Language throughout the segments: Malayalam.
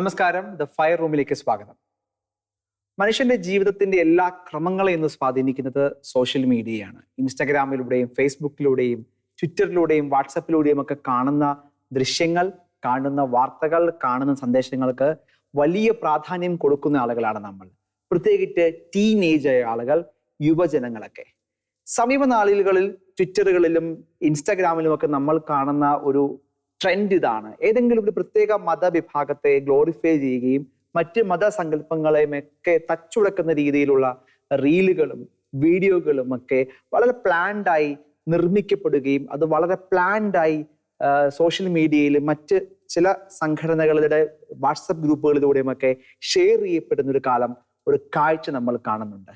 നമസ്കാരം. ദ ഫയർ റൂമിലേക്ക് സ്വാഗതം. മനുഷ്യന്റെ ജീവിതത്തിന്റെ എല്ലാ ക്രമങ്ങളെയും ഇന്ന് സ്വാധീനിക്കുന്നത് സോഷ്യൽ മീഡിയയാണ്. ഇൻസ്റ്റാഗ്രാമിലൂടെയും ഫേസ്ബുക്കിലൂടെയും ട്വിറ്ററിലൂടെയും വാട്സപ്പിലൂടെയും ഒക്കെ കാണുന്ന ദൃശ്യങ്ങൾ കാണുന്ന വാർത്തകൾ കാണുന്ന സന്ദേശങ്ങൾക്ക് വലിയ പ്രാധാന്യം കൊടുക്കുന്ന ആളുകളാണ് നമ്മൾ. പ്രത്യേകിച്ച് ടീനേജ് ആയ ആളുകൾ യുവജനങ്ങളൊക്കെ. സമീപ നാളുകളിൽ ട്വിറ്ററുകളിലും ഇൻസ്റ്റാഗ്രാമിലും ഒക്കെ നമ്മൾ കാണുന്ന ഒരു ട്രെൻഡ് ഇതാണ്. ഏതെങ്കിലും ഒരു പ്രത്യേക മതവിഭാഗത്തെ ഗ്ലോറിഫൈ ചെയ്യുകയും മറ്റ് മതസങ്കല്പങ്ങളെയും ഒക്കെ തച്ചുടക്കുന്ന രീതിയിലുള്ള റീലുകളും വീഡിയോകളും ഒക്കെ വളരെ പ്ലാൻഡായി നിർമ്മിക്കപ്പെടുകയും അത് വളരെ പ്ലാൻഡായി സോഷ്യൽ മീഡിയയിൽ മറ്റ് ചില സംഘടനകളുടെ വാട്സപ്പ് ഗ്രൂപ്പുകളിലൂടെയും ഒക്കെ ഷെയർ ചെയ്യപ്പെടുന്ന ഒരു കാലം ഒരു കാഴ്ച നമ്മൾ കാണുന്നുണ്ട്.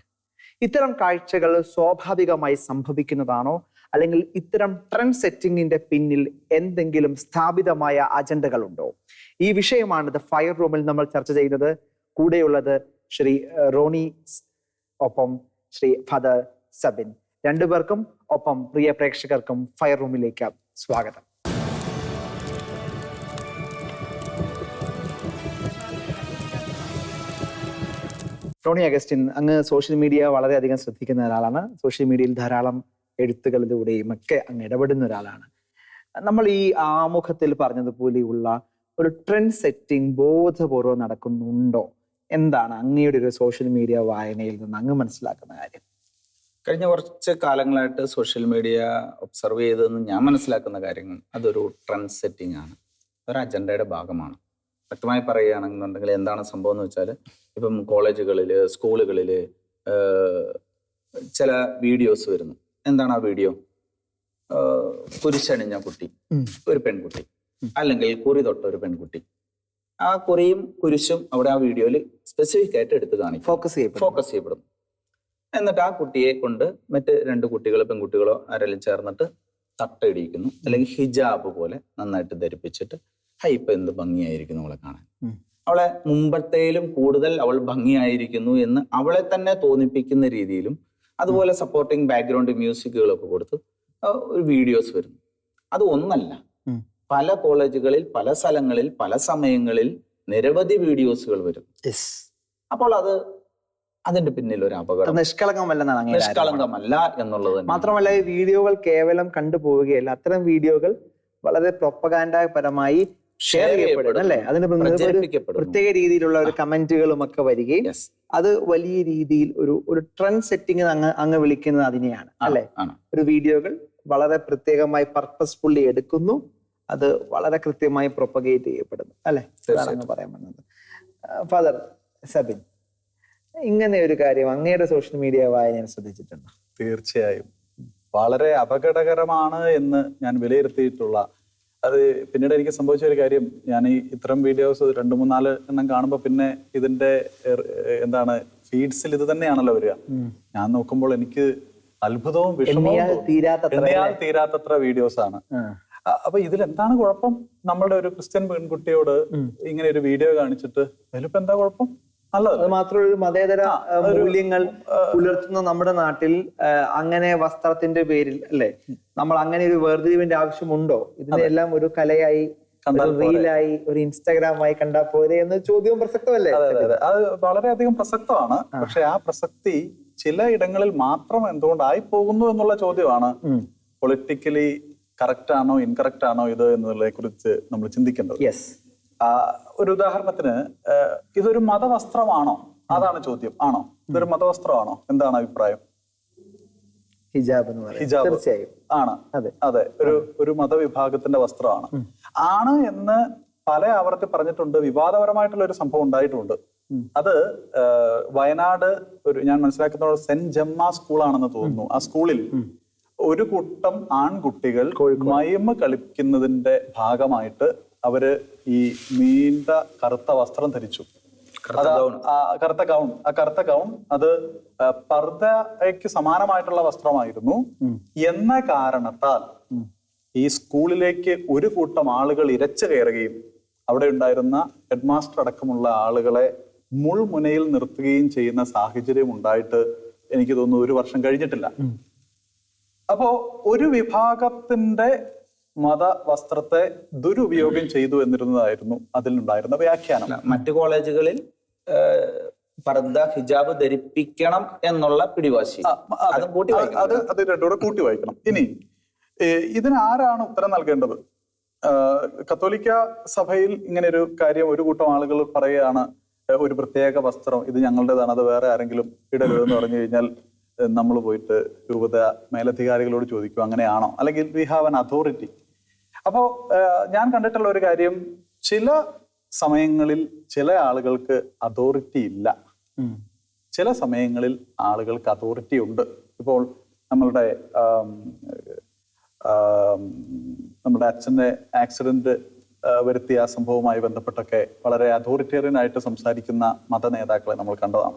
ഇത്തരം കാഴ്ചകൾ സ്വാഭാവികമായി സംഭവിക്കുന്നതാണോ? അല്ലെങ്കിൽ ഇത്തരം ട്രെൻഡ് സെറ്റിംഗിന്റെ പിന്നിൽ എന്തെങ്കിലും സ്ഥാപിതമായ അജണ്ടകളുണ്ടോ? ഈ വിഷയമാണ് ദ ഫയർ റൂമിൽ നമ്മൾ ചർച്ച ചെയ്യുന്നത്. കൂടെയുള്ളത് ശ്രീ റോണി ഒപ്പം ശ്രീ ഫാദർ സബിൻ. രണ്ടുപേർക്കും ഒപ്പം പ്രിയ പ്രേക്ഷകർക്കും ഫയർ റൂമിലേക്ക് സ്വാഗതം. റോണി അഗസ്റ്റിൻ അങ്ങ് സോഷ്യൽ മീഡിയ വളരെയധികം ശ്രദ്ധിക്കുന്ന ഒരാളാണ്. സോഷ്യൽ മീഡിയയിൽ ധാരാളം എഴുത്തുകളിലൂടെയും ഒക്കെ അങ്ങ് ഇടപെടുന്ന ഒരാളാണ്. നമ്മൾ ഈ ആമുഖത്തിൽ പറഞ്ഞതുപോലെയുള്ള ഒരു ട്രെൻഡ് സെറ്റിംഗ് ബോധപൂർവം നടക്കുന്നുണ്ടോ? എന്താണ് അങ്ങയുടെ ഒരു സോഷ്യൽ മീഡിയ വായനയിൽ നിന്ന് അങ്ങ് മനസ്സിലാക്കുന്ന കാര്യം? കഴിഞ്ഞ കുറച്ച് കാലങ്ങളായിട്ട് സോഷ്യൽ മീഡിയ ഒബ്സർവ് ചെയ്തെന്ന് ഞാൻ മനസ്സിലാക്കുന്ന കാര്യങ്ങൾ അതൊരു ട്രെൻഡ് സെറ്റിംഗ് ആണ്. ഒരു അജണ്ടയുടെ ഭാഗമാണ്. വ്യക്തമായി പറയുകയാണെന്നുണ്ടെങ്കിൽ എന്താണ് സംഭവം എന്ന് വെച്ചാൽ ഇപ്പം കോളേജുകളിൽ സ്കൂളുകളിൽ ചില വീഡിയോസ് വരുന്നു. എന്താണ് ആ വീഡിയോ കുരിശണിഞ്ഞ കുട്ടി ഒരു പെൺകുട്ടി അല്ലെങ്കിൽ കുറി തൊട്ട ഒരു പെൺകുട്ടി. ആ കുറിയും കുരിശും അവിടെ ആ വീഡിയോയിൽ സ്പെസിഫിക് ആയിട്ട് എടുത്ത് കാണിക്കും. ഫോക്കസ് ചെയ്യും ഫോക്കസ് ചെയ്യപ്പെടുന്നു എന്നിട്ട് ആ കുട്ടിയെ കൊണ്ട് മറ്റ് രണ്ട് കുട്ടികളോ പെൺകുട്ടികളോ ആരെങ്കിലും ചേർന്നിട്ട് തട്ടയിടിക്കുന്നു അല്ലെങ്കിൽ ഹിജാബ് പോലെ നന്നായിട്ട് ധരിപ്പിച്ചിട്ട് ഹൈപ്പ് ഇപ്പൊ എന്ത് ഭംഗിയായിരിക്കുന്നു അവളെ കാണാൻ. അവളെ മുമ്പത്തേലും കൂടുതൽ അവൾ ഭംഗിയായിരിക്കുന്നു എന്ന് അവളെ തന്നെ തോന്നിപ്പിക്കുന്ന രീതിയിലും അതുപോലെ സപ്പോർട്ടിങ് ബാക്ക്ഗ്രൗണ്ട് മ്യൂസിക്കുകളൊക്കെ കൊടുത്ത് ഒരു വീഡിയോസ് വരുന്നു. അത് ഒന്നല്ല. പല കോളേജുകളിൽ പല സ്ഥലങ്ങളിൽ പല സമയങ്ങളിൽ നിരവധി വീഡിയോസുകൾ വരും. അപ്പോൾ അത് അതിന്റെ പിന്നിൽ ഒരു അപകടം. നിഷ്കളങ്കമല്ലെന്നാണ്. നിഷ്കളങ്കമല്ല എന്നുള്ളത് മാത്രമല്ല ഈ വീഡിയോകൾ കേവലം കണ്ടുപോവുകയല്ല. അത്തരം വീഡിയോകൾ വളരെ പ്രൊപ്പകാൻഡപരമായി ഷെയർ ചെയ്യപ്പെടും. അല്ലെ? അതിന് പ്രത്യേക രീതിയിലുള്ള ഒരു കമന്റുകളും ഒക്കെ വരികയും അത് വലിയ രീതിയിൽ ഒരു ഒരു ട്രെൻഡ് സെറ്റിംഗ് അങ്ങ് അങ്ങ് വിളിക്കുന്നത് അതിനെയാണ്. അല്ലെ? ഒരു വീഡിയോകൾ വളരെ പ്രത്യേകമായി പർപ്പസ്ഫുള്ളി എടുക്കുന്നു. അത് വളരെ കൃത്യമായി പ്രൊപ്പഗേറ്റ് ചെയ്യപ്പെടുന്നു. അല്ലെ? പറയാൻ വന്നത്. ഫാദർ സബിൻ ഇങ്ങനെ ഒരു കാര്യം അങ്ങയുടെ സോഷ്യൽ മീഡിയ വായനയിൽ ശ്രദ്ധിച്ചിട്ടുണ്ട്? തീർച്ചയായും. വളരെ അപകടകരമാണ് എന്ന് ഞാൻ വിലയിരുത്തിയിട്ടുള്ള അത് പിന്നീട് എനിക്ക് സംഭവിച്ച ഒരു കാര്യം. ഞാൻ ഈ ഇത്തരം വീഡിയോസ് രണ്ട് മൂന്നാൽ എണ്ണം കാണുമ്പോൾ പിന്നെ ഇതിന്റെ എന്താണ് ഫീഡ്സിൽ ഇത് തന്നെയാണല്ലോ വരിക. ഞാൻ നോക്കുമ്പോൾ എനിക്ക് അത്ഭുതവും വിഷമവും. തീരാത്തത്ര വീഡിയോസ് ആണ്. അപ്പൊ ഇതിൽ എന്താണ് കുഴപ്പം? നമ്മളുടെ ഒരു ക്രിസ്ത്യൻ പെൺകുട്ടിയോട് ഇങ്ങനെ ഒരു വീഡിയോ കാണിച്ചിട്ട് അതിലിപ്പോ എന്താ കുഴപ്പം? അത് മാത്രമല്ല ഒരു മതേതര മൂല്യങ്ങൾ പുലർത്തുന്ന നമ്മുടെ നാട്ടിൽ അങ്ങനെ വസ്ത്രത്തിന്റെ പേരിൽ അല്ലെ? നമ്മൾ അങ്ങനെ ഒരു വേർതിരിവിന്റെ ആവശ്യമുണ്ടോ? ഇതിനെല്ലാം ഒരു കലയായി റീലായി ഒരു ഇൻസ്റ്റാഗ്രാമായി കണ്ടാൽ പോരെ എന്ന ചോദ്യവും പ്രസക്തമല്ലേ? അതെ വളരെയധികം പ്രസക്തമാണ്. പക്ഷെ ആ പ്രസക്തി ചില ഇടങ്ങളിൽ മാത്രം എന്തുകൊണ്ടായി പോകുന്നു എന്നുള്ള ചോദ്യമാണ്. പൊളിറ്റിക്കലി കറക്റ്റ് ആണോ ഇൻകറക്റ്റ് ആണോ ഇത് എന്നുള്ളതിനെ കുറിച്ച് നമ്മൾ ചിന്തിക്കേണ്ടത്. ഒരു ഉദാഹരണത്തിന് ഇതൊരു മതവസ്ത്രമാണോ? അതാണ് ചോദ്യം. ആണോ? ഇതൊരു മതവസ്ത്രമാണോ? എന്താണ് അഭിപ്രായം? ഹിജാബ് എന്ന് പറയുന്നത്. ഹിജാബ്. തീർച്ചയായും. ആണ്. അതെ. അതെ. ഒരു ഒരു മതവിഭാഗത്തിന്റെ വസ്ത്രമാണ്. ആണ് എന്ന് പല ആവർത്തി പറഞ്ഞിട്ടുണ്ട്. വിവാദപരമായിട്ടുള്ള ഒരു സംഭവം ഉണ്ടായിട്ടുണ്ട്. അത് വയനാട് ഒരു ഞാൻ മനസ്സിലാക്കുന്ന സെന്റ് ജമ്മ സ്കൂളാണെന്ന് തോന്നുന്നു. ആ സ്കൂളിൽ ഒരു കൂട്ടം ആൺകുട്ടികൾ മയമ കളിക്കുന്നതിന്റെ ഭാഗമായിട്ട് അവർ ഈ നീണ്ട കറുത്ത വസ്ത്രം ധരിച്ചു. കറുത്ത കൗൺ ആ കറുത്ത ഗൗൺ ആ കറുത്ത ഗൗൺ അത് പർദ്ദയ്ക്ക് സമാനമായിട്ടുള്ള വസ്ത്രമായിരുന്നു. എന്ന കാരണത്താൽ ഈ സ്കൂളിലേക്ക് ഒരു കൂട്ടം ആളുകൾ ഇരച്ചു കയറുകയും അവിടെ ഉണ്ടായിരുന്ന ഹെഡ് മാസ്റ്റർ അടക്കമുള്ള ആളുകളെ മുൾമുനയിൽ നിർത്തുകയും ചെയ്യുന്ന സാഹചര്യം ഉണ്ടായിട്ട് എനിക്ക് തോന്നുന്നു ഒരു വർഷം കഴിഞ്ഞിട്ടില്ല. അപ്പോ ഒരു വിഭാഗത്തിന്റെ മത വസ്ത്രത്തെ ദുരുപയോഗം ചെയ്തു എന്നിരുന്നതായിരുന്നു അതിലുണ്ടായിരുന്ന വ്യാഖ്യാനം. മറ്റു കോളേജുകളിൽ പർദ്ദ ഹിജാബ് ധരിപ്പിക്കണം എന്നുള്ള പിടിവാശി. അത്. അതെ. കൂട്ടി രണ്ടുകൂടെ കൂട്ടി വായിക്കണം. ഇനി ഇതിന് ആരാണ് ഉത്തരം നൽകേണ്ടത്? കത്തോലിക്ക സഭയിൽ ഇങ്ങനെ ഒരു കാര്യം ഒരു കൂട്ടം ആളുകൾ പറയുകയാണ് ഒരു പ്രത്യേക വസ്ത്രം ഇത് ഞങ്ങളുടേതാണ് അത് വേറെ ആരെങ്കിലും ഇടരുതെന്ന് പറഞ്ഞു കഴിഞ്ഞാൽ നമ്മൾ പോയിട്ട് രൂപത മേലധികാരികളോട് ചോദിക്കും അങ്ങനെയാണോ? അല്ലെങ്കിൽ വി ഹാവ് അൻ അതോറിറ്റി അപ്പോ ഞാൻ കണ്ടിട്ടുള്ള ഒരു കാര്യം ചില സമയങ്ങളിൽ ചില ആളുകൾക്ക് അതോറിറ്റി ഇല്ല. ചില സമയങ്ങളിൽ ആളുകൾക്ക് അതോറിറ്റി ഉണ്ട്. ഇപ്പോൾ നമ്മളുടെ നമ്മുടെ അച്ഛന്റെ ആക്സിഡന്റ് ആ, വരുത്തിയ സംഭവവുമായി ബന്ധപ്പെട്ടൊക്കെ വളരെ അതോറിറ്റേറിയൻ ആയിട്ട് സംസാരിക്കുന്ന മത നേതാക്കളെ നമ്മൾ കണ്ടതാണ്.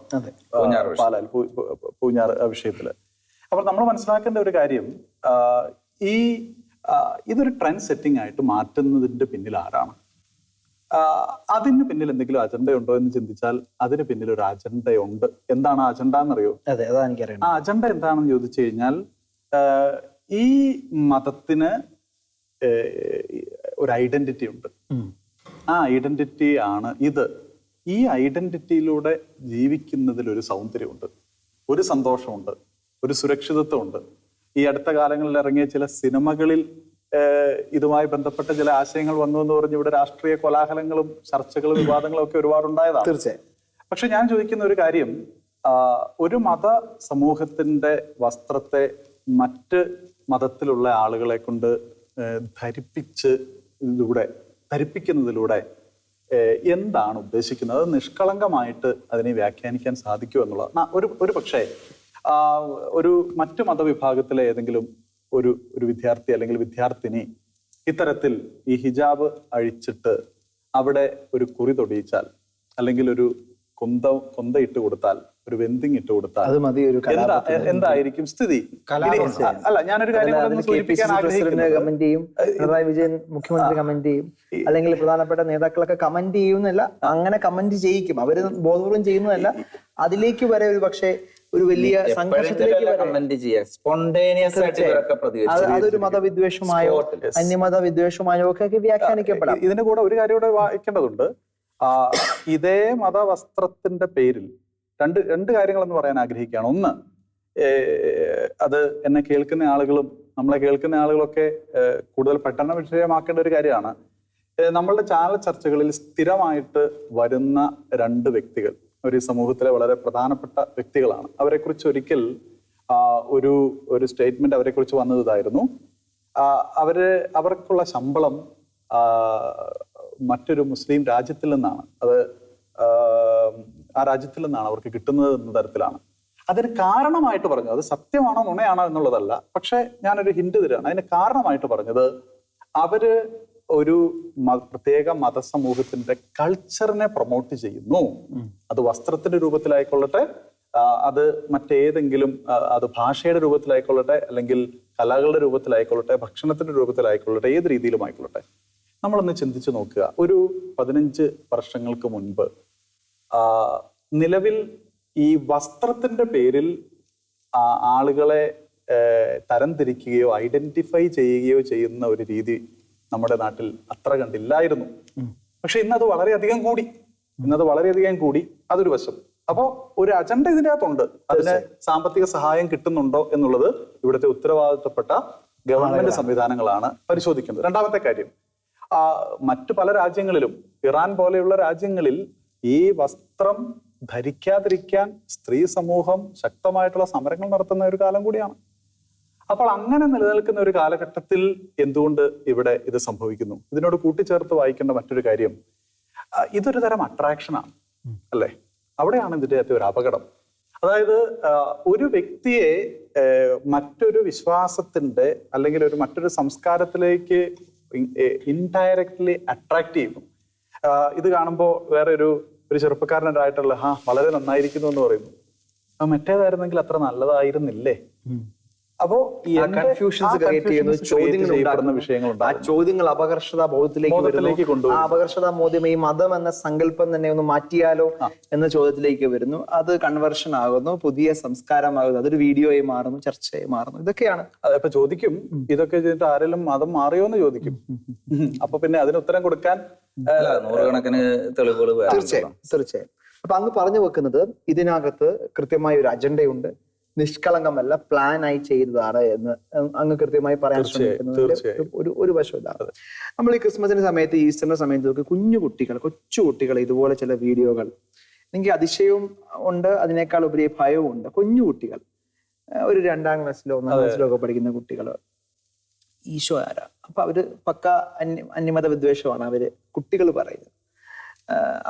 പാലാൽ പൂഞ്ഞാർ ആ വിഷയത്തിൽ. അപ്പോൾ നമ്മൾ മനസ്സിലാക്കേണ്ട ഒരു കാര്യം ഈ ഇതൊരു ട്രെൻഡ് സെറ്റിംഗ് ആയിട്ട് മാറ്റുന്നതിന്റെ പിന്നിൽ ആരാണ്? അതിന് പിന്നിൽ എന്തെങ്കിലും അജണ്ട ഉണ്ടോ എന്ന് ചിന്തിച്ചാൽ അതിന് പിന്നിൽ ഒരു അജണ്ടയുണ്ട് എന്താണ് ആ അജണ്ട എന്നറിയോ ആ അജണ്ട എന്താണെന്ന് ചോദിച്ചു കഴിഞ്ഞാൽ ഈ മതത്തിന് ഒരു ഐഡന്റിറ്റി ഉണ്ട്. ആ ഐഡന്റിറ്റി ആണ് ഇത്. ഈ ഐഡന്റിറ്റിയിലൂടെ ജീവിക്കുന്നതിൽ ഒരു സൗന്ദര്യമുണ്ട് ഒരു സന്തോഷമുണ്ട് ഒരു സുരക്ഷിതത്വമുണ്ട്. ഈ അടുത്ത കാലങ്ങളിൽ ഇറങ്ങിയ ചില സിനിമകളിൽ ഇതുമായി ബന്ധപ്പെട്ട ചില ആശയങ്ങൾ വന്നു എന്ന് പറഞ്ഞ് ഇവിടെ രാഷ്ട്രീയ കോലാഹലങ്ങളും ചർച്ചകളും വിവാദങ്ങളും ഒക്കെ ഒരുപാടുണ്ടായതാണ്. തീർച്ചയായും. പക്ഷെ ഞാൻ ചോദിക്കുന്ന ഒരു കാര്യം ഒരു മത സമൂഹത്തിന്റെ വസ്ത്രത്തെ മറ്റ് മതത്തിലുള്ള ആളുകളെ കൊണ്ട് ധരിപ്പിച്ച് ഇതിലൂടെ ധരിപ്പിക്കുന്നതിലൂടെ എന്താണ് ഉദ്ദേശിക്കുന്നത്? അത് നിഷ്കളങ്കമായിട്ട് അതിനെ വ്യാഖ്യാനിക്കാൻ സാധിക്കുമോ എന്നുള്ളത്. ഒരു ഒരു പക്ഷേ ഒരു മറ്റു മതവിഭാഗത്തിലെ ഏതെങ്കിലും ഒരു ഒരു വിദ്യാർത്ഥി അല്ലെങ്കിൽ വിദ്യാർത്ഥിനി ഇത്തരത്തിൽ ഈ ഹിജാബ് അഴിച്ചിട്ട് അവിടെ ഒരു കുറി തൊടിയിച്ചാൽ അല്ലെങ്കിൽ ഒരു കൊന്ത കൊന്ത ഇട്ട് കൊടുത്താൽ ഒരു വെന്തിങ് ഇട്ട് കൊടുത്താൽ അത് മതി ഒരു എന്താ എന്തായിരിക്കും സ്ഥിതി? അല്ല ഞാനൊരു കാര്യം സൂചിപ്പിക്കാൻ കമന്റ് ചെയ്യും പിണറായി വിജയൻ മുഖ്യമന്ത്രി കമന്റ് ചെയ്യും അല്ലെങ്കിൽ പ്രധാനപ്പെട്ട നേതാക്കളൊക്കെ കമന്റ് ചെയ്യുന്നല്ല അങ്ങനെ കമന്റ് ചെയ്യിക്കും. അവർ ബോധപൂർവം ചെയ്യുന്നതല്ല. അതിലേക്ക് വരെ ഒരു പക്ഷേ ഒരു വലിയ സംഘർഷത്തിലേക്ക് അതൊരു മതവിദ്വേഷമായോ അന്യമത വിദ്വേഷമായോ ഒക്കെ വ്യാഖ്യാനിക്കപ്പെടാം. ഇതിന് കൂടെ ഒരു കാര്യം കൂടെ വായിക്കേണ്ടതുണ്ട്. ഇതേ മതവസ്ത്രത്തിന്റെ പേരിൽ രണ്ട് രണ്ട് കാര്യങ്ങൾ കാര്യങ്ങളെന്ന് പറയാൻ ആഗ്രഹിക്കുകയാണ്. ഒന്ന് അത് എന്നെ കേൾക്കുന്ന ആളുകളും നമ്മളെ കേൾക്കുന്ന ആളുകളൊക്കെ കൂടുതൽ പഠന വിഷയമാക്കേണ്ട ഒരു കാര്യമാണ്. നമ്മളുടെ ചാനൽ ചർച്ചകളിൽ സ്ഥിരമായിട്ട് വരുന്ന രണ്ട് വ്യക്തികൾ ഒരു സമൂഹത്തിലെ വളരെ പ്രധാനപ്പെട്ട വ്യക്തികളാണ്. അവരെക്കുറിച്ച് ഒരിക്കൽ ഒരു ഒരു സ്റ്റേറ്റ്മെന്റ് അവരെക്കുറിച്ച് കുറിച്ച് വന്നത് അവർ അവർക്കുള്ള ശമ്പളം മറ്റൊരു മുസ്ലിം രാജ്യത്തിൽ നിന്നാണ്. അത് ആ, രാജ്യത്തിൽ നിന്നാണ് അവർക്ക് കിട്ടുന്നത് എന്ന തരത്തിലാണ്. അതിന് കാരണമായിട്ട് പറഞ്ഞു. അത് സത്യമാണോ നുണയാണോ എന്നുള്ളതല്ല. പക്ഷെ ഞാനൊരു ഹിന്റ് തരാണ്. അതിന് കാരണമായിട്ട് പറഞ്ഞത് അവർ ഒരു പ്രത്യേക മതസമൂഹത്തിന്റെ കൾച്ചറിനെ പ്രൊമോട്ട് ചെയ്യുന്നു. അത് വസ്ത്രത്തിന്റെ രൂപത്തിലായിക്കൊള്ളട്ടെ അത് മറ്റേതെങ്കിലും അത് ഭാഷയുടെ രൂപത്തിലായിക്കൊള്ളട്ടെ അല്ലെങ്കിൽ കലകളുടെ രൂപത്തിലായിക്കൊള്ളട്ടെ ഭക്ഷണത്തിന്റെ രൂപത്തിലായിക്കൊള്ളട്ടെ ഏത് രീതിയിലും ആയിക്കൊള്ളട്ടെ നമ്മളൊന്ന് ചിന്തിച്ചു നോക്കുക. ഒരു പതിനഞ്ച് വർഷങ്ങൾക്ക് മുൻപ് നിലവിൽ ഈ വസ്ത്രത്തിന്റെ പേരിൽ ആളുകളെ തരംതിരിക്കുകയോ ഐഡന്റിഫൈ ചെയ്യുകയോ ചെയ്യുന്ന ഒരു രീതി നമ്മുടെ നാട്ടിൽ അത്ര കണ്ടില്ലായിരുന്നു. പക്ഷെ ഇന്നത് വളരെയധികം കൂടി. ഇന്നത് വളരെയധികം കൂടി അതൊരു വശം. അപ്പോ ഒരു അജണ്ട ഇതിനകത്തുണ്ട്. അകത്തുണ്ട് അതിന് സാമ്പത്തിക സഹായം കിട്ടുന്നുണ്ടോ എന്നുള്ളത് ഇവിടുത്തെ ഉത്തരവാദിത്തപ്പെട്ട ഗവൺമെന്റ് സംവിധാനങ്ങളാണ് പരിശോധിക്കുന്നത്. രണ്ടാമത്തെ കാര്യം. ആ മറ്റു പല രാജ്യങ്ങളിലും ഇറാൻ പോലെയുള്ള രാജ്യങ്ങളിൽ ഈ വസ്ത്രം ധരിക്കാതിരിക്കാൻ സ്ത്രീ സമൂഹം ശക്തമായിട്ടുള്ള സമരങ്ങൾ നടത്തുന്ന ഒരു കാലം കൂടിയാണ്. അപ്പോൾ അങ്ങനെ നിലനിൽക്കുന്ന ഒരു കാലഘട്ടത്തിൽ എന്തുകൊണ്ട് ഇവിടെ ഇത് സംഭവിക്കുന്നു? ഇതിനോട് കൂട്ടിച്ചേർത്ത് വായിക്കേണ്ട മറ്റൊരു കാര്യം ഇതൊരു തരം അട്രാക്ഷനാണ് അല്ലേ? അവിടെയാണ് ഇതിന്റെ അകത്തെ ഒരു അപകടം. അതായത് ഒരു വ്യക്തിയെ മറ്റൊരു വിശ്വാസത്തിന്റെ അല്ലെങ്കിൽ ഒരു മറ്റൊരു സംസ്കാരത്തിലേക്ക് ഇൻഡയറക്ട്ലി അട്രാക്ട് ചെയ്യുന്നു. ഇത് കാണുമ്പോൾ വേറെ ഒരു ഒരു ചെറുപ്പക്കാരനായിട്ടുള്ള ഹാ വളരെ നന്നായിരിക്കുന്നു എന്ന് പറയുന്നു. മറ്റേതായിരുന്നെങ്കിൽ അത്ര നല്ലതായിരുന്നില്ലേ? അപ്പോ കൺഫ്യൂഷൻസ് ക്രിയേറ്റ് ചെയ്യുന്ന ചോദ്യങ്ങൾ ഉണ്ടാക്കുന്ന. വിഷയങ്ങളുണ്ട് ആ ചോദ്യങ്ങൾ അപകർഷത ബോധത്തിലേക്ക് കൊണ്ടുവരുന്നു. ആ അപകർഷത ബോധ്യം ഈ മതം എന്ന സങ്കല്പം തന്നെ ഒന്ന് മാറ്റിയാലോ എന്ന ചോദ്യത്തിലേക്ക് വരുന്നു. അത് കൺവെർഷൻ ആകുന്നു പുതിയ സംസ്കാരമാകുന്നു അതൊരു വീഡിയോയായി മാറുന്നു ചർച്ചയായി മാറുന്നു. ഇതൊക്കെയാണ്. അപ്പൊ ചോദിക്കും. ഇതൊക്കെ ചെയ്തിട്ട് ആരെങ്കിലും മതം മാറിയോ എന്ന് ചോദിക്കും. അപ്പൊ പിന്നെ അതിന് ഉത്തരം കൊടുക്കാൻ നൂറുകണക്കിന് തെളിവുകൾ തീർച്ചയായും തീർച്ചയായും. അപ്പൊ അങ്ങ് പറഞ്ഞു വെക്കുന്നത് ഇതിനകത്ത് കൃത്യമായ ഒരു അജണ്ടയുണ്ട്. നിഷ്കളങ്കമല്ല പ്ലാൻ ആയി ചെയ്തതാണ് എന്ന് അങ്ങ് കൃത്യമായി പറയാൻ ശ്രമിക്കുന്നത് ഒരു ഒരു വശം ഇതാണ്. നമ്മൾ ഈ ക്രിസ്മസിന്റെ സമയത്ത് ഈസ്റ്ററിന്റെ സമയത്ത് നോക്കി കുഞ്ഞു കുട്ടികൾ കൊച്ചു കുട്ടികൾ ഇതുപോലെ ചില വീഡിയോകൾ എനിക്ക് അതിശയവും ഉണ്ട് അതിനേക്കാൾ ഉപരി ഭയവും ഉണ്ട്. കുഞ്ഞു കുട്ടികൾ ഒരു രണ്ടാം ക്ലാസ്സിലോ ഒന്നാം ക്ലാസ്സിലോ ഒക്കെ പഠിക്കുന്ന കുട്ടികൾ ഈശോ ആരാ? അപ്പൊ അവർ പക്ക അന്യ അന്യമത വിദ്വേഷമാണ് അവർ കുട്ടികൾ പറയുന്നത്.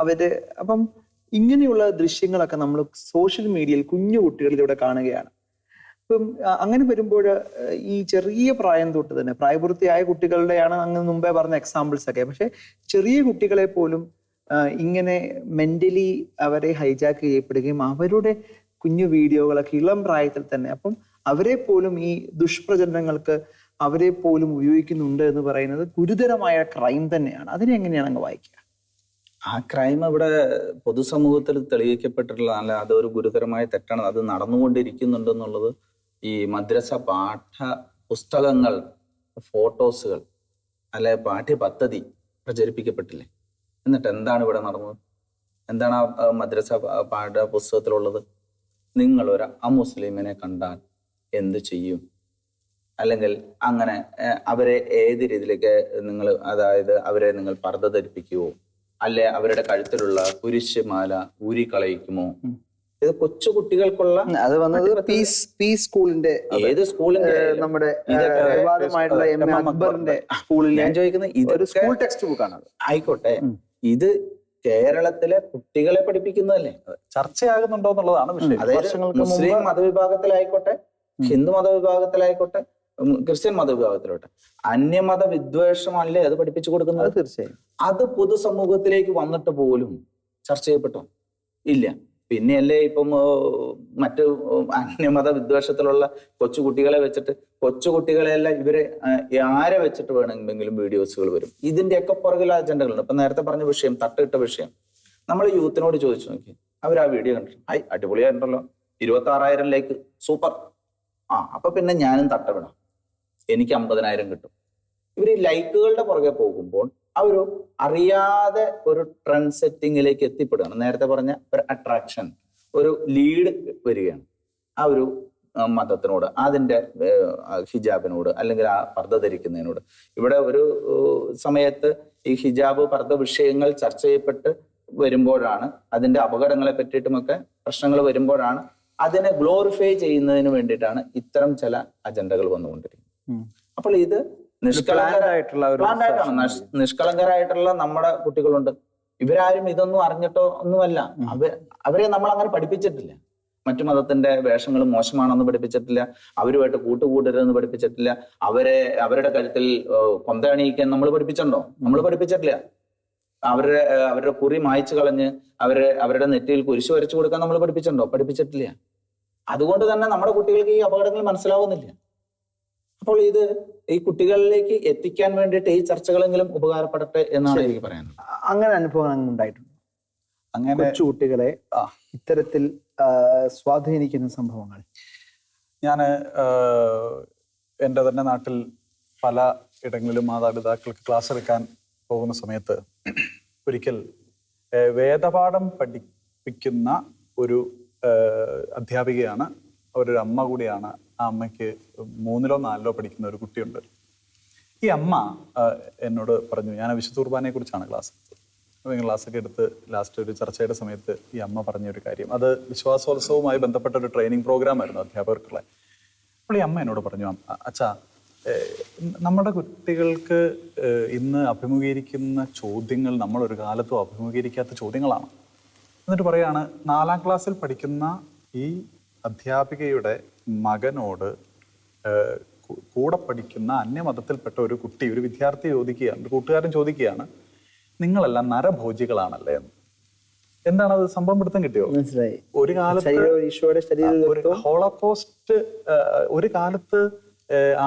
അവർ അപ്പം ഇങ്ങനെയുള്ള ദൃശ്യങ്ങളൊക്കെ നമ്മൾ സോഷ്യൽ മീഡിയയിൽ കുഞ്ഞു കുട്ടികളിലൂടെ കാണുകയാണ്. ഇപ്പം അങ്ങനെ വരുമ്പോൾ ഈ ചെറിയ പ്രായം തൊട്ട് തന്നെ പ്രായപൂർത്തിയായ കുട്ടികളുടെയാണ് അങ്ങ് മുമ്പേ പറഞ്ഞ എക്സാമ്പിൾസ് ഒക്കെ. പക്ഷെ ചെറിയ കുട്ടികളെ പോലും ഇങ്ങനെ മെന്റലി അവരെ ഹൈജാക്ക് ചെയ്യപ്പെടുകയും അവരുടെ കുഞ്ഞു വീഡിയോകളൊക്കെ ഇളം പ്രായത്തിൽ തന്നെ അപ്പം അവരെ പോലും ഈ ദുഷ്പ്രചരണങ്ങൾക്ക് അവരെ പോലും ഉപയോഗിക്കുന്നുണ്ട് എന്ന് പറയുന്നത് ഗുരുതരമായ ക്രൈം തന്നെയാണ്. അതിനെ എങ്ങനെയാണ് അങ്ങ് വായിക്കുക? ആ ക്രൈം ഇവിടെ പൊതുസമൂഹത്തിൽ തെളിയിക്കപ്പെട്ടിട്ടുള്ളതല്ല അതൊരു ഗുരുതരമായ തെറ്റാണ്. അത് നടന്നുകൊണ്ടിരിക്കുന്നുണ്ടെന്നുള്ളത് ഈ മദ്രസ പാഠ പുസ്തകങ്ങൾ ഫോട്ടോസുകൾ അല്ലെ പാഠ്യപദ്ധതി പ്രചരിപ്പിക്കപ്പെട്ടില്ലേ? എന്നിട്ട് എന്താണ് ഇവിടെ നടന്നത്? എന്താണ് ആ മദ്രസ പാഠ പുസ്തകത്തിലുള്ളത് നിങ്ങൾ ഒരു അമുസ്ലിമിനെ കണ്ടാൽ എന്ത് ചെയ്യും? അല്ലെങ്കിൽ അങ്ങനെ അവരെ ഏത് രീതിയിലേക്ക് നിങ്ങൾ അതായത് അവരെ നിങ്ങൾ പർദ്ധ ധരിപ്പിക്കുവോ? അല്ലെ അവരുടെ കഴുത്തിലുള്ള കുരിശ് കുരിശുമാല ഊരിക്കളയിക്കുമോ ഇത് കൊച്ചു കുട്ടികൾക്കുള്ള അത് വന്നത് പീസ് പീസ് സ്കൂളിന്റെ ഏത് സ്കൂളിന്റെ നമ്മുടെ വിവാദമായിട്ടുള്ള എം എ അക്ബറിന്റെ സ്കൂളിൽ ഞാൻ ചോദിക്കുന്നത് ഇതൊരു സ്കൂൾ ടെക്സ്റ്റ് ബുക്കാണ് ആയിക്കോട്ടെ. ഇത് കേരളത്തിലെ കുട്ടികളെ പഠിപ്പിക്കുന്നതല്ലേ? ചർച്ചയാകുന്നുണ്ടോ എന്നുള്ളതാണ് വിഷയം. അതായത് മുസ്ലിം മതവിഭാഗത്തിലായിക്കോട്ടെ ഹിന്ദു മതവിഭാഗത്തിലായിക്കോട്ടെ ക്രിസ്ത്യൻ മതവിഭാഗത്തിലോട്ടെ. അന്യമത വിദ്വേഷമല്ലേ അത് പഠിപ്പിച്ചു കൊടുക്കുന്നത്? തീർച്ചയായും. അത് പൊതുസമൂഹത്തിലേക്ക് വന്നിട്ട് പോലും ചർച്ച ചെയ്യപ്പെട്ടോ? ഇല്ല. പിന്നെയല്ലേ ഇപ്പം മറ്റ് അന്യമത വിദ്വേഷത്തിലുള്ള കൊച്ചുകുട്ടികളെ വെച്ചിട്ട് കൊച്ചുകുട്ടികളെല്ലാം ഇവരെ ആരെ വെച്ചിട്ട് വേണമെങ്കിലും വീഡിയോസുകൾ വരും? ഇതിന്റെയൊക്കെ പുറകിൽ അജണ്ടകളുണ്ട്. ഇപ്പൊ നേരത്തെ പറഞ്ഞ വിഷയം തട്ടിട്ട വിഷയം. നമ്മൾ യൂത്തിനോട് ചോദിച്ചു നോക്കി. അവർ ആ വീഡിയോ കണ്ടിട്ട് ഐ അടിപൊളിയായിട്ടുണ്ടല്ലോ. ഇരുപത്തി ആറായിരം ലൈക്ക്. സൂപ്പർ. ആ അപ്പൊ പിന്നെ ഞാനും തട്ടവിടാം. എനിക്ക് അമ്പതിനായിരം കിട്ടും. ഇവർ ലൈക്കുകളുടെ പുറകെ പോകുമ്പോൾ അവർ അറിയാതെ ഒരു ട്രെൻഡ് സെറ്റിങ്ങിലേക്ക് എത്തിപ്പെടുകയാണ്. നേരത്തെ പറഞ്ഞ ഒരു അട്രാക്ഷൻ ഒരു ലീഡ് വരികയാണ്. ആ ഒരു ആ, മതത്തിനോട് അതിന്റെ ഹിജാബിനോട് അല്ലെങ്കിൽ ആ പർദ്ദ ധരിക്കുന്നതിനോട്. ഇവിടെ ഒരു സമയത്ത് ഈ ഹിജാബ് പർദ്ദ വിഷയങ്ങൾ ചർച്ച ചെയ്യപ്പെട്ട് വരുമ്പോഴാണ് അതിന്റെ അപകടങ്ങളെ പറ്റിയിട്ടുമൊക്കെ പ്രശ്നങ്ങൾ വരുമ്പോഴാണ് അതിനെ ഗ്ലോറിഫൈ ചെയ്യുന്നതിന് വേണ്ടിയിട്ടാണ് ഇത്തരം ചില അജണ്ടകൾ വന്നുകൊണ്ടിരിക്കുന്നത്. അപ്പോൾ ഇത് നിഷ്കളങ്കര planned ആയിട്ടുള്ള ഒരു planned ആയിട്ടാണ് നഷ്- നിഷ്കളങ്കരായിട്ടുള്ള നമ്മുടെ കുട്ടികളുണ്ട്. ഇവരാരും ഇതൊന്നും അറിഞ്ഞിട്ടോ ഒന്നുമല്ല. അവ അവരെ നമ്മൾ അങ്ങനെ പഠിപ്പിച്ചിട്ടില്ല. മറ്റു മതത്തിന്റെ വേഷങ്ങൾ മോശമാണെന്ന് പഠിപ്പിച്ചിട്ടില്ല. അവരുമായിട്ട് കൂട്ടുകൂട്ടരുതെന്ന് പഠിപ്പിച്ചിട്ടില്ല. അവരെ അവരുടെ കഴുത്തിൽ ഏഹ്, കൊന്ത അണിയിക്കാൻ നമ്മൾ പഠിപ്പിച്ചിട്ടുണ്ടോ? നമ്മൾ പഠിപ്പിച്ചിട്ടില്ല. അവരുടെ അവരുടെ കുറി മായ്ച്ചു കളഞ്ഞ് അവരെ അവരുടെ നെറ്റിയിൽ കുരിശു വരച്ചു കൊടുക്കാൻ നമ്മൾ പഠിപ്പിച്ചിട്ടുണ്ടോ? പഠിപ്പിച്ചിട്ടില്ല. അതുകൊണ്ട് തന്നെ നമ്മുടെ കുട്ടികൾക്ക് ഈ അപകടങ്ങൾ മനസ്സിലാവുന്നില്ല. അപ്പോൾ ഇത് ഈ കുട്ടികളിലേക്ക് എത്തിക്കാൻ വേണ്ടിയിട്ട് ഈ ചർച്ചകളെങ്കിലും ഉപകാരപ്പെടട്ടെ എന്നാണ് എനിക്ക് പറയാനുള്ളത്. അങ്ങനെ അനുഭവം അങ്ങ് ഉണ്ടായിട്ടുണ്ട് അങ്ങനെ കുട്ടികളെ. ഇത്തരത്തിൽ സ്വാധീനിക്കുന്ന സംഭവങ്ങൾ. ഞാൻ എന്റെ തന്നെ നാട്ടിൽ പല ഇടങ്ങളിലും മാതാപിതാക്കൾക്ക് ക്ലാസ് എടുക്കാൻ പോകുന്ന സമയത്ത് ഒരിക്കൽ വേദപാഠം പഠിപ്പിക്കുന്ന ഒരു അധ്യാപികയാണ് അവരൊരു അമ്മ കൂടിയാണ് ആ അമ്മയ്ക്ക് മൂന്നിലോ നാലിലോ പഠിക്കുന്ന ഒരു കുട്ടിയുണ്ട്. ഈ അമ്മ എന്നോട് പറഞ്ഞു ഞാൻ വിശുദ്ധ കുർബാനയെ കുറിച്ചാണ് ക്ലാസ് എടുത്തത്. ക്ലാസ് ഒക്കെ എടുത്ത് ലാസ്റ്റ് ഒരു ചർച്ചയുടെ സമയത്ത് ഈ അമ്മ പറഞ്ഞ ഒരു കാര്യം. അത് വിശ്വാസോത്സവവുമായി ബന്ധപ്പെട്ട ഒരു ട്രെയിനിങ് പ്രോഗ്രാം ആയിരുന്നു അധ്യാപകർക്കുള്ള. അപ്പോൾ ഈ അമ്മ എന്നോട് പറഞ്ഞു "അ- അച്ഛാ നമ്മുടെ കുട്ടികൾക്ക് ഇന്ന് അഭിമുഖീകരിക്കുന്ന ചോദ്യങ്ങൾ നമ്മൾ ഒരു കാലത്തും അഭിമുഖീകരിക്കാത്ത ചോദ്യങ്ങളാണ്. എന്നിട്ട് പറയാണ് നാലാം ക്ലാസ്സിൽ പഠിക്കുന്ന ഈ അധ്യാപികയുടെ മകനോട് കൂടെ പഠിക്കുന്ന അന്യമതത്തിൽപ്പെട്ട ഒരു കുട്ടി ഒരു വിദ്യാർത്ഥി ചോദിക്കുകയാണ് ഒരു കൂട്ടുകാരൻ ചോദിക്കുകയാണ് നിങ്ങളെല്ലാം നരഭോജികളാണല്ലേ എന്ന്? എന്താണ് അത് സംഭവം പിടുത്തം കിട്ടിയോ? മനസ്സിലായി. ഒരു കാലത്ത് ഹോളോകോസ്റ്റ് ഒരു കാലത്ത്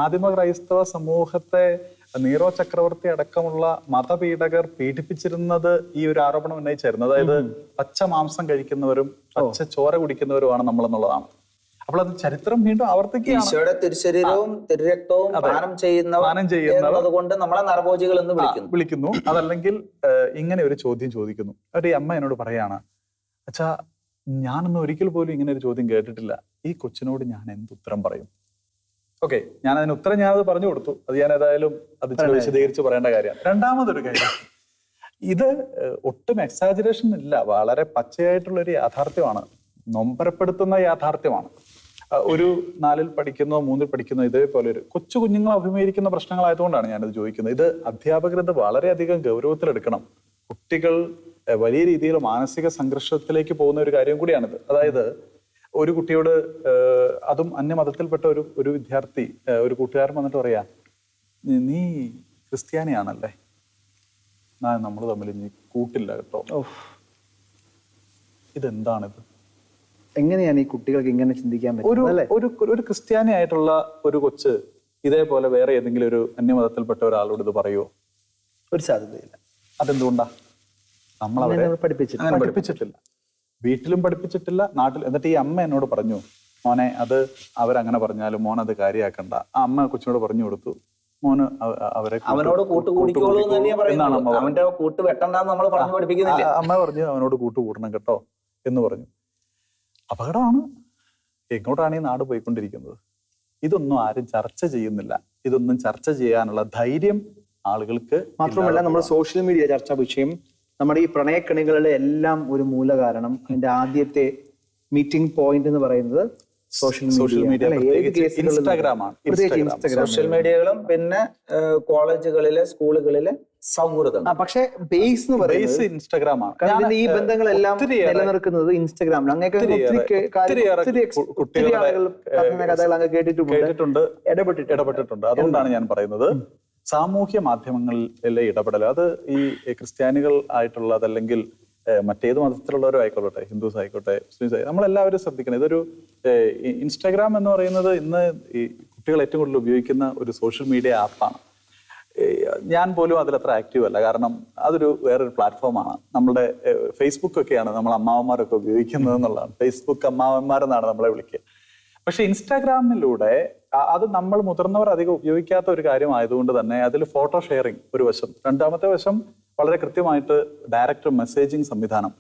ആദിമ ക്രൈസ്തവ സമൂഹത്തെ നീറോ ചക്രവർത്തി അടക്കമുള്ള മതപീഡകർ പീഡിപ്പിച്ചിരുന്നത് ഈ ഒരു ആരോപണം ഉന്നയിച്ചായിരുന്നു. അതായത് പച്ച മാംസം കഴിക്കുന്നവരും പച്ച ചോര കുടിക്കുന്നവരുമാണ് നമ്മളെന്നുള്ളതാണ്. അപ്പോൾ അത് ചരിത്രം വീണ്ടും ആവർത്തിക്കുകയാണ്. ഈശോയുടെ തിരുശരീരവും തിരുരക്തവും പാനം ചെയ്യുന്ന പാനം ചെയ്യുന്നത് കൊണ്ട് നമ്മളെ നരഭോജികൾ എന്ന് വിളിക്കുന്നു. വിളിക്കുന്നു. അതല്ലെങ്കിൽ ഇങ്ങനെ ഒരു ചോദ്യം ചോദിക്കുന്നു. ഒരു അമ്മ എന്നോട് പറയാണ് അച്ഛാ ഞാനൊന്നും ഒരിക്കൽ പോലും ഇങ്ങനെ ഒരു ചോദ്യം കേട്ടിട്ടില്ല. ഈ കൊച്ചിനോട് ഞാൻ എന്ത് ഉത്തരം പറയും? ഓക്കെ ഞാൻ അതിന് ഉത്തരം ഞാൻ അത് പറഞ്ഞു കൊടുത്തു. അത് ഞാൻ ഏതായാലും അത് വിശദീകരിച്ച് പറയേണ്ട കാര്യമാണ് രണ്ടാമതൊരു കാര്യം. ഇത് ഒട്ടും എക്സാജറേഷൻ ഇല്ല. വളരെ പച്ചയായിട്ടുള്ള ഒരു യാഥാർത്ഥ്യമാണ്. നൊമ്പരപ്പെടുത്തുന്ന യാഥാർത്ഥ്യമാണ്. ഒരു നാലിൽ പഠിക്കുന്നോ മൂന്നിൽ പഠിക്കുന്നോ ഇതേപോലെ ഒരു കൊച്ചു കുഞ്ഞുങ്ങൾ അഭിമുഖീകരിക്കുന്ന പ്രശ്നങ്ങളായതുകൊണ്ടാണ് ഞാനിത് ചോദിക്കുന്നത്. ഇത് അധ്യാപകർ ഇത് വളരെയധികം ഗൗരവത്തിലെടുക്കണം. കുട്ടികൾ വലിയ രീതിയിൽ മാനസിക സംഘർഷത്തിലേക്ക് പോകുന്ന ഒരു കാര്യം കൂടിയാണിത്. അതായത് ഒരു കുട്ടിയോട് അതും അന്യമതത്തിൽപ്പെട്ട ഒരു ഒരു വിദ്യാർത്ഥി ഒരു കൂട്ടുകാരൻ വന്നിട്ട് പറയാ "നീ- നീ ക്രിസ്ത്യാനിയാണല്ലേ? നമ്മൾ തമ്മിൽ ഇനി കൂട്ടില്ല കേട്ടോ. ഇതെന്താണിത്? എങ്ങനെയാണ് ഈ കുട്ടികൾക്ക് ഇങ്ങനെ ചിന്തിക്കാൻ ഒരു പറ്റുന്നത് അല്ലേ? ഒരു ഒരു ക്രിസ്ത്യാനി ആയിട്ടുള്ള ഒരു കൊച്ച് ഇതേപോലെ വേറെ ഏതെങ്കിലും ഒരു അന്യമതത്തിൽപ്പെട്ട ഒരാളോട് ഇത് പറയുമോ ഒരു സാധ്യതയില്ല. അതെന്തുകൊണ്ടാ? നമ്മൾ അവരെ നമ്മൾ പഠിപ്പിച്ചിട്ട് പഠിപ്പിച്ചിട്ടില്ല. വീട്ടിലും പഠിപ്പിച്ചിട്ടില്ല നാട്ടിൽ എന്നിട്ട് ഈ അമ്മ എന്നോട് പറഞ്ഞു മോനെ അത് അവരങ്ങനെ പറഞ്ഞാലും മോൻ അത് കാര്യമാക്കണ്ട ആ അമ്മ കൊച്ചിനോട് പറഞ്ഞു കൊടുത്തു. മോന് അവ- അവരെ കൂട്ട് അവനോട് കൂട്ടുകൂടിക്കോളൂ എന്ന് തന്നെയാ എന്നാണ് അമ്മ പറഞ്ഞത്. അവന്റെ കൂട്ട് വെട്ടണ്ടെന്ന് നമ്മൾ പറഞ്ഞു പഠിപ്പിക്കുന്നില്ല ആ, അമ്മ പറഞ്ഞു അവനോട് കൂട്ടുകൂടണം കേട്ടോ എന്ന് പറഞ്ഞു. അപകടമാണ്. എങ്ങോട്ടാണ് ഈ നാട് പോയിക്കൊണ്ടിരിക്കുന്നത്? ഇതൊന്നും ആരും ചർച്ച ചെയ്യുന്നില്ല. ഇതൊന്നും ചർച്ച ചെയ്യാനുള്ള ധൈര്യം ആളുകൾക്ക് മാത്രമല്ല നമ്മുടെ സോഷ്യൽ മീഡിയ ചർച്ചാ വിഷയം നമ്മുടെ ഈ പ്രണയക്കണികളുടെ എല്ലാം ഒരു മൂല കാരണം അതിന്റെ ആദ്യത്തെ മീറ്റിംഗ് പോയിന്റ് എന്ന് പറയുന്നത് സോഷ്യൽ സോഷ്യൽ മീഡിയ ഇൻസ്റ്റാഗ്രാമാണ് ഇൻസ്റ്റാഗ്രാം ഇൻസ്റ്റാഗ്രാം സോഷ്യൽ മീഡിയകളും പിന്നെ കോളേജുകളിലെ സ്കൂളുകളിലെ സൗഹൃദം പക്ഷേ ബേസ് എന്ന് പറയുന്നത് ബേസ് ഇൻസ്റ്റാഗ്രാമാണ് ഈ ബന്ധങ്ങളെല്ലാം നിലനിർക്കുന്നത് ഇൻസ്റ്റാഗ്രാമിൽ അങ്ങനെയൊക്കെ ഒത്തിരി ഒത്തിരിയേറെ- കേ- കാര്യം- ഒത്തിരിയേറെ ഒത്തിരി ex- കു- ഒത്തിരി കുട്ടികളുടെ, ആളുകൾ കഥകൾ അങ്ങ് കേട്ടിട്ടുണ്ട്. ഇടപെട്ടിട്ടുണ്ട്. അതുകൊണ്ടാണ് ഞാൻ പറയുന്നത്. സാമൂഹ്യ മാധ്യമങ്ങളിലെ ഇടപെടൽ അത് ഈ ക്രിസ്ത്യാനികൾ ആയിട്ടുള്ള അതല്ലെങ്കിൽ മറ്റേത് മതത്തിലുള്ളവരും ആയിക്കോട്ടെ ഹിന്ദുസ് ആയിക്കോട്ടെ മുസ്ലിംസ് ആയി നമ്മളെല്ലാവരും ശ്രദ്ധിക്കണം. ഇതൊരു ഇൻസ്റ്റാഗ്രാം എന്ന് പറയുന്നത് ഇന്ന് ഈ കുട്ടികൾ ഏറ്റവും കൂടുതൽ ഉപയോഗിക്കുന്ന ഒരു സോഷ്യൽ മീഡിയ ആപ്പാണ്. ഞാൻ പോലും അതിലത്ര ആക്റ്റീവ് അല്ല. കാരണം അതൊരു വേറൊരു പ്ലാറ്റ്ഫോമാണ് നമ്മുടെ ഫേസ്ബുക്ക് ഒക്കെയാണ് നമ്മൾ അമ്മാവന്മാരൊക്കെ ഉപയോഗിക്കുന്നത് എന്നുള്ളതാണ്. ഫേസ്ബുക്ക് അമ്മാവന്മാരെന്നാണ് നമ്മളെ വിളിക്കുക. പക്ഷെ ഇൻസ്റ്റാഗ്രാമിലൂടെ അത് നമ്മൾ മുതിർന്നവർ അധികം ഉപയോഗിക്കാത്ത ഒരു കാര്യമായതുകൊണ്ട് തന്നെ അതിൽ ഫോട്ടോ ഷെയറിംഗ് ഒരു വശം. രണ്ടാമത്തെ വശം വളരെ കൃത്യമായിട്ട് ഡയറക്റ്റ് മെസ്സേജിങ് സംവിധാനം.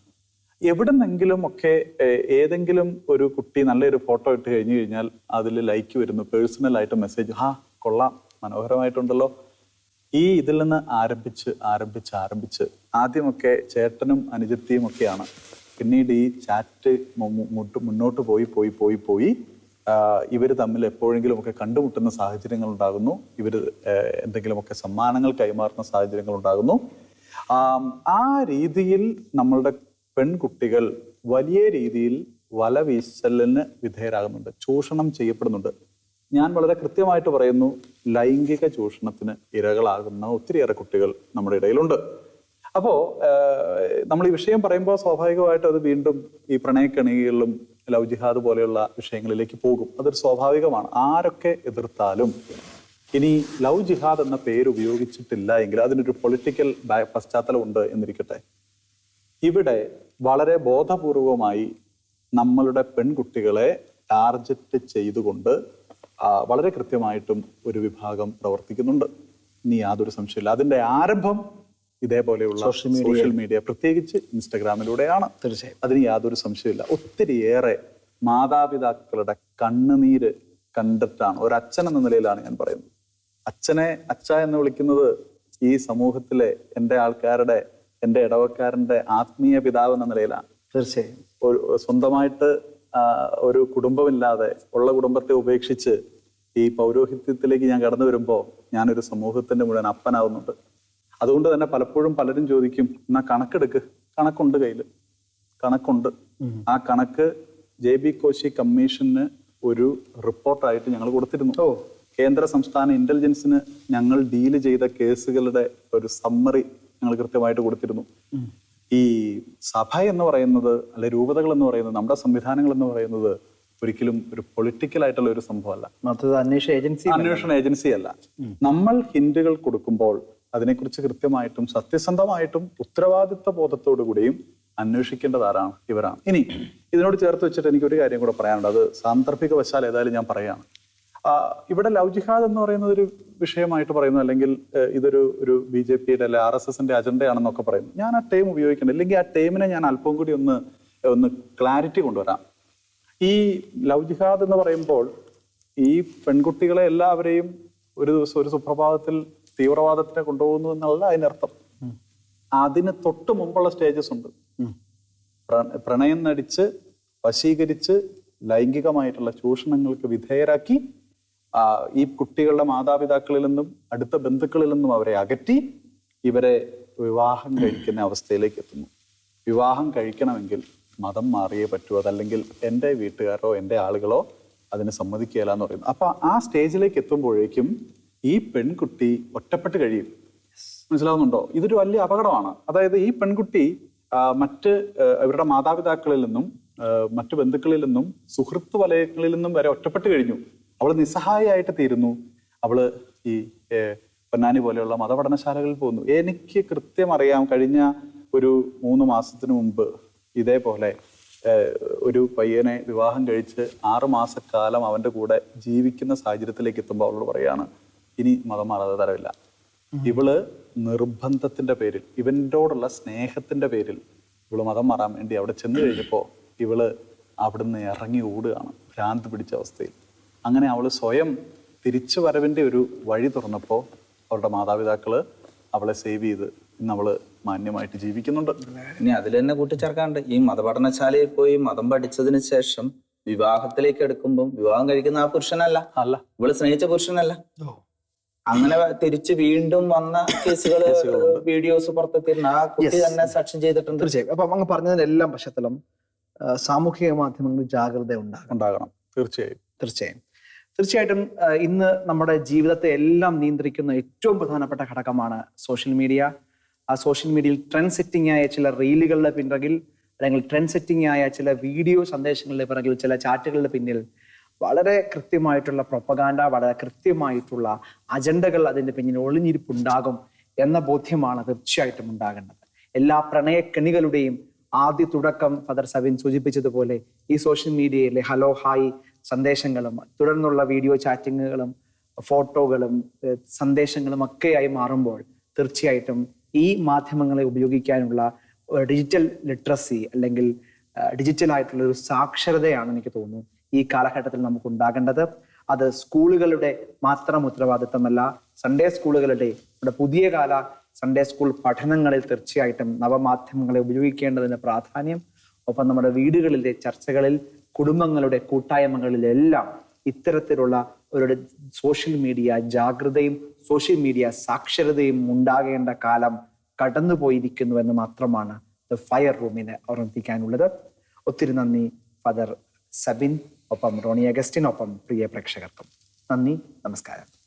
എവിടുന്നെങ്കിലും ഒക്കെ ഏതെങ്കിലും ഒരു കുട്ടി നല്ലൊരു ഫോട്ടോ ഇട്ട് കഴിഞ്ഞു കഴിഞ്ഞാൽ അതിൽ ലൈക്ക് വരുന്നു. പേഴ്സണലായിട്ട് മെസ്സേജ് ഹാ കൊള്ളാം. മനോഹരമായിട്ടുണ്ടല്ലോ. ഈ ഇതിൽ നിന്ന് ആരംഭിച്ച് ആരംഭിച്ച് ആരംഭിച്ച് ആദ്യമൊക്കെ ചേട്ടനും അനുജത്തിയും ഒക്കെയാണ്. പിന്നീട് ഈ ചാറ്റ് മുന്നോട്ട് പോയി പോയി പോയി പോയി ഇവർ തമ്മിൽ എപ്പോഴെങ്കിലും ഒക്കെ കണ്ടുമുട്ടുന്ന സാഹചര്യങ്ങൾ ഉണ്ടാകുന്നു. ഇവർ എന്തെങ്കിലുമൊക്കെ സമ്മാനങ്ങൾ കൈമാറുന്ന സാഹചര്യങ്ങൾ ഉണ്ടാകുന്നു. ആ രീതിയിൽ നമ്മളുടെ പെൺകുട്ടികൾ വലിയ രീതിയിൽ വല വീശലിന് വിധേയരാകുന്നുണ്ട്. ചൂഷണം ചെയ്യപ്പെടുന്നുണ്ട്. ഞാൻ വളരെ കൃത്യമായിട്ട് പറയുന്നു ലൈംഗിക ചൂഷണത്തിന് ഇരകളാകുന്ന ഒത്തിരിയേറെ കുട്ടികൾ നമ്മുടെ ഇടയിലുണ്ട്. അപ്പോൾ നമ്മൾ ഈ വിഷയം പറയുമ്പോൾ സ്വാഭാവികമായിട്ട് അത് വീണ്ടും ഈ പ്രണയക്കണികളിലും ലവ് ജിഹാദ് പോലെയുള്ള വിഷയങ്ങളിലേക്ക് പോകും. അതൊരു സ്വാഭാവികമാണ്. ആരൊക്കെ എതിർത്താലും ഇനി ലവ് ജിഹാദ് എന്ന പേര് ഉപയോഗിച്ചിട്ടില്ല എങ്കിൽ അതിനൊരു പൊളിറ്റിക്കൽ പശ്ചാത്തലം ഉണ്ട് എന്നിരിക്കട്ടെ. ഇവിടെ വളരെ ബോധപൂർവമായി നമ്മളുടെ പെൺകുട്ടികളെ ടാർജറ്റ് ചെയ്തുകൊണ്ട് വളരെ കൃത്യമായിട്ടും ഒരു വിഭാഗം പ്രവർത്തിക്കുന്നുണ്ട്. ഇനി യാതൊരു സംശയമില്ല അതിന്റെ ആരംഭം ഇതേപോലെയുള്ള സോഷ്യൽ മീഡിയ പ്രത്യേകിച്ച് ഇൻസ്റ്റഗ്രാമിലൂടെയാണ്. തീർച്ചയായും. അതിന് യാതൊരു സംശയമില്ല ഒത്തിരിയേറെ മാതാപിതാക്കളുടെ കണ്ണുനീര് കണ്ടിട്ടാണ് ഒരു അച്ഛൻ എന്ന നിലയിലാണ് ഞാൻ പറയുന്നത്. അച്ഛനെ അച്ഛ എന്ന് വിളിക്കുന്നത് ഈ സമൂഹത്തിലെ എന്റെ ആൾക്കാരുടെ എന്റെ ഇടവക്കാരന്റെ ആത്മീയ പിതാവ് എന്ന നിലയിലാണ്. തീർച്ചയായും. ഒരു സ്വന്തമായിട്ട് ഒരു കുടുംബമില്ലാതെ ഉള്ള കുടുംബത്തെ ഉപേക്ഷിച്ച് ഈ പൗരോഹിത്യത്തിലേക്ക് ഞാൻ കടന്നു വരുമ്പോൾ ഞാനൊരു സമൂഹത്തിന്റെ മുഴുവൻ അപ്പനാവുന്നുണ്ട്. അതുകൊണ്ട് തന്നെ പലപ്പോഴും പലരും ചോദിക്കും എന്നാ കണക്കെടുക്ക്? കണക്കുണ്ട് കയ്യിൽ കണക്കുണ്ട്. ആ കണക്ക് ജെ ബി കോശി കമ്മീഷന് ഒരു റിപ്പോർട്ടായിട്ട് ഞങ്ങൾ കൊടുത്തിരുന്നു. കേന്ദ്ര സംസ്ഥാന ഇന്റലിജൻസിന് ഞങ്ങൾ ഡീൽ ചെയ്ത കേസുകളുടെ ഒരു സമ്മറി ഞങ്ങൾ കൃത്യമായിട്ട് കൊടുത്തിരുന്നു. ഈ സഭ എന്ന് പറയുന്നത് അല്ലെ രൂപതകൾ എന്ന് പറയുന്നത് നമ്മുടെ സംവിധാനങ്ങൾ എന്ന് പറയുന്നത് ഒരിക്കലും ഒരു പൊളിറ്റിക്കൽ ആയിട്ടുള്ള ഒരു സംഭവമല്ല. അന്വേഷണ ഏജൻസി അന്വേഷണ ഏജൻസി അല്ല. നമ്മൾ ഹിന്റുകൾ കൊടുക്കുമ്പോൾ അതിനെക്കുറിച്ച് കൃത്യമായിട്ടും സത്യസന്ധമായിട്ടും ഉത്തരവാദിത്വ ബോധത്തോടു കൂടിയും അന്വേഷിക്കേണ്ടത് ആരാണ്? ഇവരാണ്. ഇനി ഇതിനോട് ചേർത്ത് വെച്ചിട്ട് എനിക്ക് ഒരു കാര്യം കൂടെ പറയാനുണ്ട്. അത് സാന്ദർഭിക വശാൽ ഏതായാലും ഞാൻ പറയാണ് ഇവിടെ ലവ് ജിഹാദ് എന്ന് പറയുന്നത് ഒരു വിഷയമായിട്ട് പറയുന്നു അല്ലെങ്കിൽ ഇതൊരു ഒരു ബി ജെ പിയുടെ അല്ലെ ആർ എസ് എസിന്റെ അജണ്ടയാണെന്നൊക്കെ പറയുന്നു. ഞാൻ ആ ടൈം ഉപയോഗിക്കണം അല്ലെങ്കിൽ ആ ടൈമിനെ ഞാൻ അല്പം കൂടി ഒന്ന് ഒന്ന് ക്ലാരിറ്റി കൊണ്ടുവരാം. ഈ ലവ് ജിഹാദ് എന്ന് പറയുമ്പോൾ ഈ പെൺകുട്ടികളെ എല്ലാവരെയും ഒരു ദിവസം ഒരു സുപ്രഭാതത്തിൽ തീവ്രവാദത്തിനെ കൊണ്ടുപോകുന്നു എന്നല്ല അതിനർത്ഥം. അതിന് തൊട്ട് മുമ്പുള്ള സ്റ്റേജസ് ഉണ്ട്. പ്രണയം നടിച്ച് വശീകരിച്ച് ലൈംഗികമായിട്ടുള്ള ചൂഷണങ്ങൾക്ക് വിധേയരാക്കി ഈ കുട്ടികളുടെ മാതാപിതാക്കളിൽ നിന്നും അടുത്ത ബന്ധുക്കളിൽ നിന്നും അവരെ അകറ്റി ഇവരെ വിവാഹം കഴിക്കുന്ന അവസ്ഥയിലേക്ക് എത്തുന്നു. വിവാഹം കഴിക്കണമെങ്കിൽ മതം മാറിയേ പറ്റൂ. അതല്ലെങ്കിൽ എന്റെ വീട്ടുകാരോ എന്റെ ആളുകളോ അതിന് സമ്മതിക്കുകയില്ല എന്ന് പറയുന്നു. അപ്പോൾ ആ സ്റ്റേജിലേക്ക് എത്തുമ്പോഴേക്കും ഈ പെൺകുട്ടി ഒറ്റപ്പെട്ട് കഴിയും. മനസ്സിലാവുന്നുണ്ടോ? ഇതൊരു വലിയ അപകടമാണ്. അതായത് ഈ പെൺകുട്ടി മറ്റ് ഇവരുടെ മാതാപിതാക്കളിൽ നിന്നും മറ്റു ബന്ധുക്കളിൽ നിന്നും സുഹൃത്ത് വലയങ്ങളിൽ നിന്നും വരെ ഒറ്റപ്പെട്ട് കഴിഞ്ഞു. അവൾ നിസ്സഹായായിട്ട് തീരുന്നു. അവൾ ഈ പൊന്നാനി പോലെയുള്ള മതപഠനശാലകളിൽ പോകുന്നു. എനിക്ക് കൃത്യം അറിയാം കഴിഞ്ഞ ഒരു മൂന്ന് മാസത്തിന് മുമ്പ് ഇതേപോലെ ഒരു പയ്യനെ വിവാഹം കഴിച്ച് ആറ് മാസക്കാലം അവന്റെ കൂടെ ജീവിക്കുന്ന സാഹചര്യത്തിലേക്ക് എത്തുമ്പോൾ അവളോട് പറയാണ് ഇനി മതം മാറാതെ തരവില്ല. ഇവൾ നിർബന്ധത്തിന്റെ പേരിൽ ഇവന്റോടുള്ള സ്നേഹത്തിന്റെ പേരിൽ ഇവൾ മതം മാറാൻ വേണ്ടി അവിടെ ചെന്ന് കഴിഞ്ഞപ്പോ ഇവൾ അവിടുന്ന് ഇറങ്ങി ഓടുകയാണ് ഭ്രാന്ത് പിടിച്ച അവസ്ഥയിൽ. അങ്ങനെ അവൾ സ്വയം തിരിച്ചു വരവിന്റെ ഒരു വഴി തുറന്നപ്പോൾ അവരുടെ മാതാപിതാക്കൾ അവളെ സേവ് ചെയ്ത് ഇന്ന് അവൾ മാന്യമായിട്ട് ജീവിക്കുന്നുണ്ട്. ഇനി അതിൽ തന്നെ കൂട്ടിച്ചേർക്കാണ്ട് ഈ മതപഠനശാലയിൽ പോയി മതം പഠിച്ചതിന് ശേഷം വിവാഹത്തിലേക്ക് എടുക്കുമ്പോൾ വിവാഹം കഴിക്കുന്ന ആ പുരുഷനല്ല. അല്ല. ഇവൾ സ്നേഹിച്ച പുരുഷനല്ല. അങ്ങനെ തിരിച്ച് വീണ്ടും വന്ന കേസുകൾ വീഡിയോസ് പുറത്തെത്തിയിരുന്നു ആ കുട്ടി തന്നെ സാക്ഷ്യം ചെയ്തിട്ടുണ്ട്. തീർച്ചയായും. അപ്പം അങ്ങ് പറഞ്ഞതിനെല്ലാം പശ്ചാത്തലം സാമൂഹിക മാധ്യമങ്ങളിൽ ജാഗ്രത ഉണ്ടാകണം. ഉണ്ടാകണം. തീർച്ചയായും തീർച്ചയായും. തീർച്ചയായിട്ടും ഇന്ന് നമ്മുടെ ജീവിതത്തെ എല്ലാം നിയന്ത്രിക്കുന്ന ഏറ്റവും പ്രധാനപ്പെട്ട ഘടകമാണ് സോഷ്യൽ മീഡിയ. ആ സോഷ്യൽ മീഡിയയിൽ ട്രെൻഡ് സെറ്റിംഗ് ആയ ചില റീലുകളുടെ പിറകിൽ അല്ലെങ്കിൽ ട്രെൻഡ് സെറ്റിംഗ് ആയ ചില വീഡിയോ സന്ദേശങ്ങളുടെ പിറകിൽ ചില ചാറ്റുകളുടെ പിന്നിൽ വളരെ കൃത്യമായിട്ടുള്ള പ്രൊപ്പഗാൻഡ വളരെ കൃത്യമായിട്ടുള്ള അജണ്ടകൾ അതിന്റെ പിന്നിൽ ഒളിഞ്ഞിരിപ്പുണ്ടാകും എന്ന ബോധ്യമാണ് തീർച്ചയായിട്ടും ഉണ്ടാകേണ്ടത്. എല്ലാ പ്രണയക്കെണികളുടെയും ആദ്യ തുടക്കം ഫദർ സവിൻ സൂചിപ്പിച്ചതുപോലെ ഈ സോഷ്യൽ മീഡിയയിലെ ഹലോ ഹായ് സന്ദേശങ്ങളും തുടർന്നുള്ള വീഡിയോ ചാറ്റിങ്ങുകളും ഫോട്ടോകളും സന്ദേശങ്ങളും ഒക്കെയായി മാറുമ്പോൾ തീർച്ചയായിട്ടും ഈ മാധ്യമങ്ങളെ ഉപയോഗിക്കാനുള്ള ഡിജിറ്റൽ ലിറ്ററസി അല്ലെങ്കിൽ ഡിജിറ്റൽ ആയിട്ടുള്ള ഒരു സാക്ഷരതയാണ് എനിക്ക് തോന്നുന്നു ഈ കാലഘട്ടത്തിൽ നമുക്ക് ഉണ്ടാകേണ്ടത്. അത് സ്കൂളുകളുടെ മാത്രം ഉത്തരവാദിത്തമല്ല സൺഡേ സ്കൂളുകളുടെ നമ്മുടെ പുതിയ കാല സൺഡേ സ്കൂൾ പഠനങ്ങളിൽ തീർച്ചയായിട്ടും നവമാധ്യമങ്ങളെ ഉപയോഗിക്കേണ്ടതിന്റെ പ്രാധാന്യം. ഒപ്പം നമ്മുടെ വീടുകളിലെ ചർച്ചകളിൽ കുടുംബങ്ങളുടെ കൂട്ടായ്മകളിലെല്ലാം ഇത്തരത്തിലുള്ള ഒരു സോഷ്യൽ മീഡിയ ജാഗ്രതയും സോഷ്യൽ മീഡിയ സാക്ഷരതയും ഉണ്ടാകേണ്ട കാലം കടന്നുപോയിരിക്കുന്നു എന്ന് മാത്രമാണ് ദ ഫയർ റൂമിനെ ഓർമ്മിപ്പിക്കാനുള്ളത്. ഒത്തിരി നന്ദി ഫാദർ സബിൻ ഒപ്പം റോണി അഗസ്റ്റിൻ ഒപ്പം പ്രിയ പ്രേക്ഷകർക്കും. നന്ദി നമസ്കാരം.